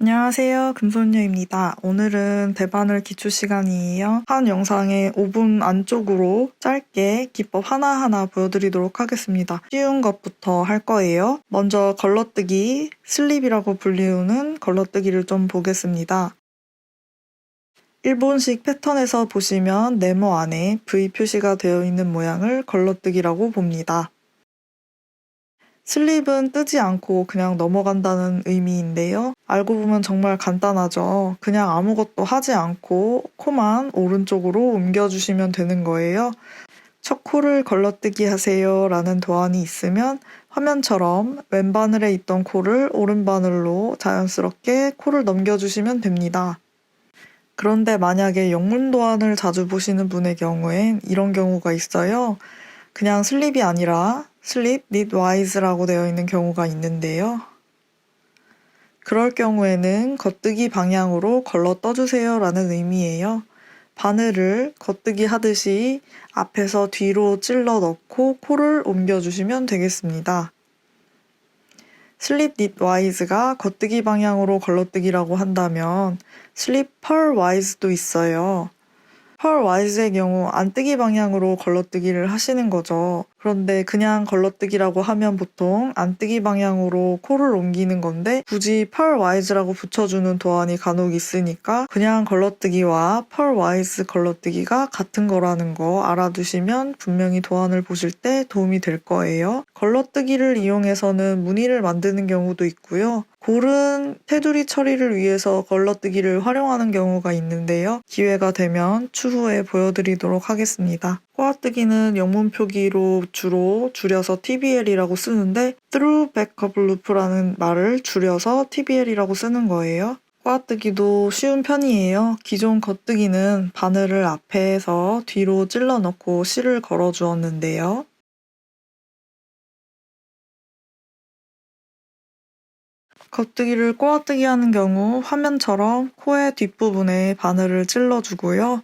안녕하세요. 금손녀입니다. 오늘은 대바늘 기초 시간이에요. 한 영상에 5분 안쪽으로 짧게 기법 하나하나 보여드리도록 하겠습니다. 쉬운 것부터 할 거예요. 먼저 걸러뜨기, 슬립이라고 불리우는 걸러뜨기를 좀 보겠습니다. 일본식 패턴에서 보시면 네모 안에 V 표시가 되어 있는 모양을 걸러뜨기라고 봅니다. 슬립은 뜨지 않고 그냥 넘어간다는 의미인데요. 알고 보면 정말 간단하죠. 그냥 아무것도 하지 않고 코만 오른쪽으로 옮겨주시면 되는 거예요. 첫 코를 걸러뜨기 하세요 라는 도안이 있으면 화면처럼 왼바늘에 있던 코를 오른바늘로 자연스럽게 코를 넘겨주시면 됩니다. 그런데 만약에 영문 도안을 자주 보시는 분의 경우엔 이런 경우가 있어요. 그냥 슬립이 아니라 슬립 닛 와이즈라고 되어 있는 경우가 있는데요. 그럴 경우에는 겉뜨기 방향으로 걸러 떠주세요 라는 의미예요. 바늘을 겉뜨기 하듯이 앞에서 뒤로 찔러 넣고 코를 옮겨주시면 되겠습니다. 슬립 닛 와이즈가 겉뜨기 방향으로 걸러뜨기라고 한다면 슬립 펄 와이즈도 있어요. 펄 와이즈의 경우 안뜨기 방향으로 걸러뜨기를 하시는 거죠. 그런데 그냥 걸러뜨기라고 하면 보통 안뜨기 방향으로 코를 옮기는 건데 굳이 펄 와이즈라고 붙여주는 도안이 간혹 있으니까 그냥 걸러뜨기와 펄 와이즈 걸러뜨기가 같은 거라는 거 알아두시면 분명히 도안을 보실 때 도움이 될 거예요. 걸러뜨기를 이용해서는 무늬를 만드는 경우도 있고요. 고른 테두리 처리를 위해서 걸러뜨기를 활용하는 경우가 있는데요. 기회가 되면 추후에 보여드리도록 하겠습니다. 꼬아뜨기는 영문 표기로 주로 줄여서 TBL이라고 쓰는데 Through Backup Loop라는 말을 줄여서 TBL이라고 쓰는 거예요. 꼬아뜨기도 쉬운 편이에요. 기존 겉뜨기는 바늘을 앞에서 뒤로 찔러 넣고 실을 걸어 주었는데요. 겉뜨기를 꼬아뜨기 하는 경우 화면처럼 코의 뒷부분에 바늘을 찔러주고요.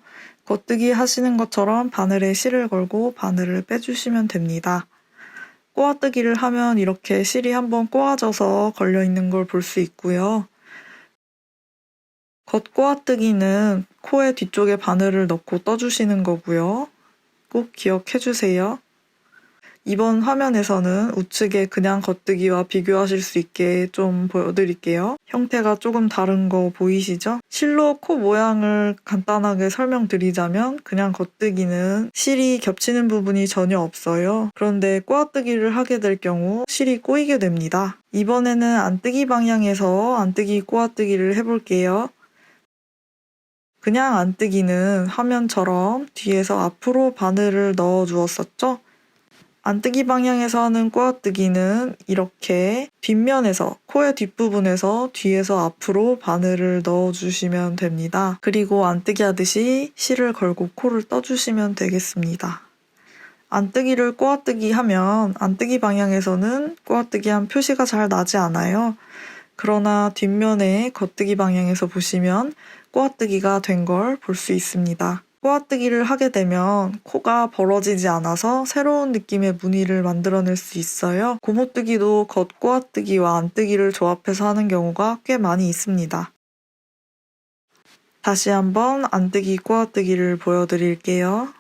겉뜨기 하시는 것처럼 바늘에 실을 걸고 바늘을 빼주시면 됩니다. 꼬아뜨기를 하면 이렇게 실이 한번 꼬아져서 걸려있는 걸 볼 수 있고요. 겉 꼬아뜨기는 코의 뒤쪽에 바늘을 넣고 떠주시는 거고요. 꼭 기억해주세요. 이번 화면에서는 우측에 그냥 겉뜨기와 비교하실 수 있게 좀 보여드릴게요. 형태가 조금 다른 거 보이시죠? 실로 코 모양을 간단하게 설명드리자면 그냥 겉뜨기는 실이 겹치는 부분이 전혀 없어요. 그런데 꼬아뜨기를 하게 될 경우 실이 꼬이게 됩니다. 이번에는 안뜨기 방향에서 안뜨기 꼬아뜨기를 해볼게요. 그냥 안뜨기는 화면처럼 뒤에서 앞으로 바늘을 넣어 주었었죠? 안뜨기 방향에서 하는 꼬아뜨기는 이렇게 뒷면에서 코의 뒷부분에서 뒤에서 앞으로 바늘을 넣어주시면 됩니다. 그리고 안뜨기 하듯이 실을 걸고 코를 떠주시면 되겠습니다. 안뜨기를 꼬아뜨기 하면 안뜨기 방향에서는 꼬아뜨기 한 표시가 잘 나지 않아요. 그러나 뒷면에 겉뜨기 방향에서 보시면 꼬아뜨기가 된 걸 볼 수 있습니다. 꼬아뜨기를 하게 되면 코가 벌어지지 않아서 새로운 느낌의 무늬를 만들어낼 수 있어요. 고무뜨기도 겉 꼬아뜨기와 안뜨기를 조합해서 하는 경우가 꽤 많이 있습니다. 다시 한번 안뜨기 꼬아뜨기를 보여드릴게요.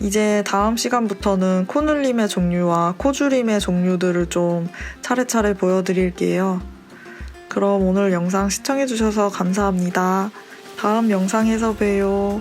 이제 다음 시간부터는 코눌림의 종류와 코줄임의 종류들을 좀 차례차례 보여드릴게요. 그럼 오늘 영상 시청해주셔서 감사합니다. 다음 영상에서 봬요.